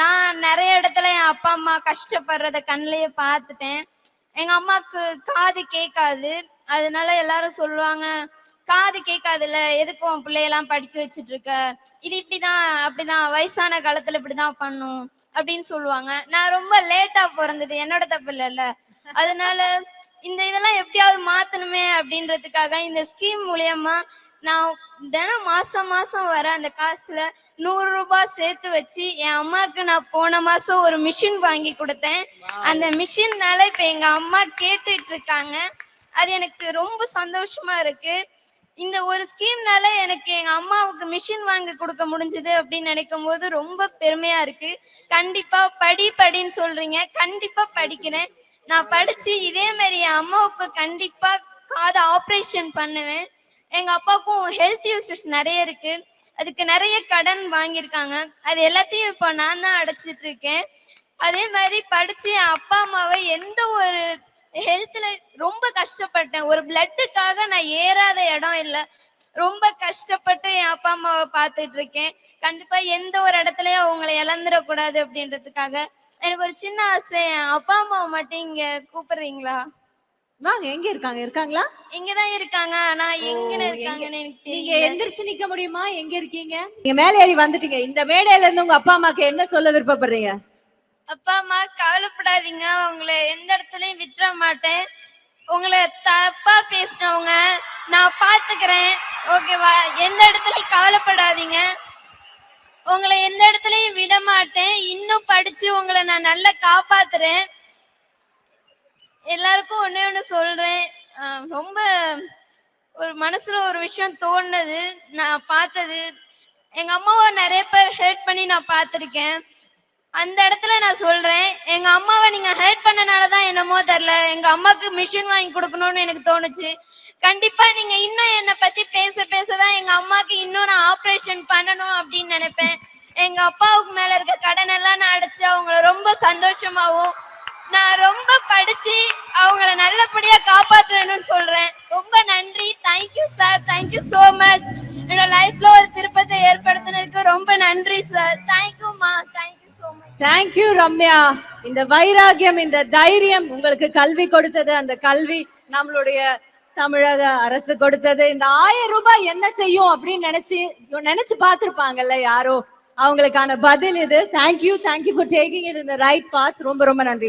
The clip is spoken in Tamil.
நான் நிறைய இடத்துல என் அப்பா அம்மா கஷ்டப்படுறத கண்ணிலேயே பார்த்துட்டேன். எங்க அம்மாக்கு காது கேட்காது. அதனால எல்லாரும் சொல்லுவாங்க காது கேட்காதுல்ல எதுக்கு உன் பிள்ளையெல்லாம் படிக்க வச்சுட்டு இருக்க இது இப்படிதான் அப்படிதான் வயசான காலத்துல இப்படிதான் பண்ணும் அப்படின்னு சொல்லுவாங்க. நான் ரொம்ப லேட்டா பிறந்தது என்னோட தப்பு இல்லைல்ல அதனால இந்த இதெல்லாம் எப்படியாவது மாத்தணுமே அப்படின்றதுக்காக இந்த ஸ்கீம் மூலியமா நான் தினம் மாசம் மாசம் வர அந்த காசுல நூறு ரூபாய் சேர்த்து வச்சு என் அம்மாவுக்கு நான் போன மாசம் ஒரு மிஷின் வாங்கி கொடுத்தேன். அந்த மிஷின்னால இப்ப எங்க அம்மா கேட்டுட்டு இருக்காங்க. அது எனக்கு ரொம்ப சந்தோஷமா இருக்கு. இந்த ஒரு ஸ்கீம்னால எனக்கு எங்க அம்மாவுக்கு மிஷின் வாங்கி கொடுக்க முடிஞ்சது அப்படின்னு நினைக்கும் போது ரொம்ப பெருமையா இருக்கு. கண்டிப்பா படி படின்னு சொல்றீங்க. கண்டிப்பா படிக்கிறேன். நான் படிச்சு இதே மாதிரி என் அம்மாவுக்கு கண்டிப்பா காது ஆப்ரேஷன் பண்ணுவேன். எங்க அப்பாவுக்கும் ஹெல்த் இஷ்யூஸ் நிறைய இருக்கு. அதுக்கு நிறைய கடன் வாங்கியிருக்காங்க. அது எல்லாத்தையும் இப்போ நான் தான் அடைச்சிட்டு இருக்கேன். அதே மாதிரி படிச்சு என் அப்பா அம்மாவை எந்த ஒரு ஹெல்த்ல ரொம்ப கஷ்டப்பட்டேன். ஒரு பிளட்டுக்காக நான் ஏறாத இடம் இல்லை. ரொம்ப கஷ்டப்பட்டு என் அப்பா அம்மாவை பார்த்துட்டு இருக்கேன். கண்டிப்பா எந்த ஒரு இடத்துலயும் அவங்கள இழந்துடக்கூடாது அப்படின்றதுக்காக எனக்கு ஒரு சின்ன ஆசை. என் அப்பா அம்மாவை மட்டும் இங்க கூப்பிடுறீங்களா? வாங்க எங்க இருக்காங்க? இருக்காங்களா? இங்கதான் இருக்காங்க. ஆனா எங்க இருக்காங்கன்னு எனக்கு நீங்க தெரியல. எந்திரிச்சு நிக்க முடியுமா? எங்க இருக்கீங்க? நீங்க மேலே ஏறி வந்துட்டீங்க. இந்த மேடையில இருந்து உங்க அப்பா அம்மாக்கு என்ன சொல்ல விருப்பப்படுறீங்க? அப்பா அம்மா கவலைப்படாதீங்க. உங்களை எந்த இடத்துலயும் விட்டுற மாட்டேன். உங்களை தப்பா பேசினவங்க நான் பாத்துக்கிறேன். ஓகேவா? எந்த இடத்துலயும் கவலைப்படாதீங்க. உங்களை எந்த இடத்துலயும் விட மாட்டேன். இன்னும் படிச்சு உங்களை நான் நல்லா காப்பாத்துறேன். எல்லாருக்கும் ஒன்னே ஒன்று சொல்றேன். ரொம்ப ஒரு மனசுல ஒரு விஷயம் தோணுனது நான் பார்த்தது. எங்க அம்மாவை நிறைய பேர் ஹெல்ப் பண்ணி நான் பார்த்துருக்கேன். அந்த இடத்துல நான் சொல்றேன். எங்க அம்மாவை நீங்க ஹெல்ப் பண்ணனால தான் என்னமோ தெரியல. எங்க அம்மாக்கு மிஷின் வாங்கி கொடுக்கணும்னு எனக்கு தோணுச்சு. கண்டிப்பா நீங்க இன்னும் என்னை பத்தி பேச பேசதான் எங்க அம்மாக்கு இன்னும் நான் ஆப்ரேஷன் பண்ணணும் அப்படின்னு நினைப்பேன். எங்க அப்பாவுக்கு மேல இருக்க கடன் எல்லாம் நான் அடைச்சு அவங்கள ரொம்ப சந்தோஷமாவும் நான் ரொம்ப படிச்சு அவங்கள நல்லபடியா காப்பாத்தணும்னு சொல்றேன். ரொம்ப நன்றி. Thank you sir thank you so much என்னோட லைஃப்ல ஒரு திருப்பத்தை ஏற்படுத்தினதுக்கு ரொம்ப நன்றி சார் தேங்க்யூமா thank you so much thank you Ramya இந்த வைராகியம் இந்த தைரியம் உங்களுக்கு கல்வி கொடுத்தது. அந்த கல்வி நம்மளுடைய தமிழக அரசு கொடுத்தது. இந்த ஆயிரம் ரூபாய் என்ன செய்யும் அப்படின்னு நினைச்சு நினைச்சு பார்த்திருப்பாங்கல்ல யாரோ? அவங்களுக்கான பதில் இது. Thank you thank you for taking it இந்த ரைட் பாத் ரொம்ப ரொம்ப நன்றி.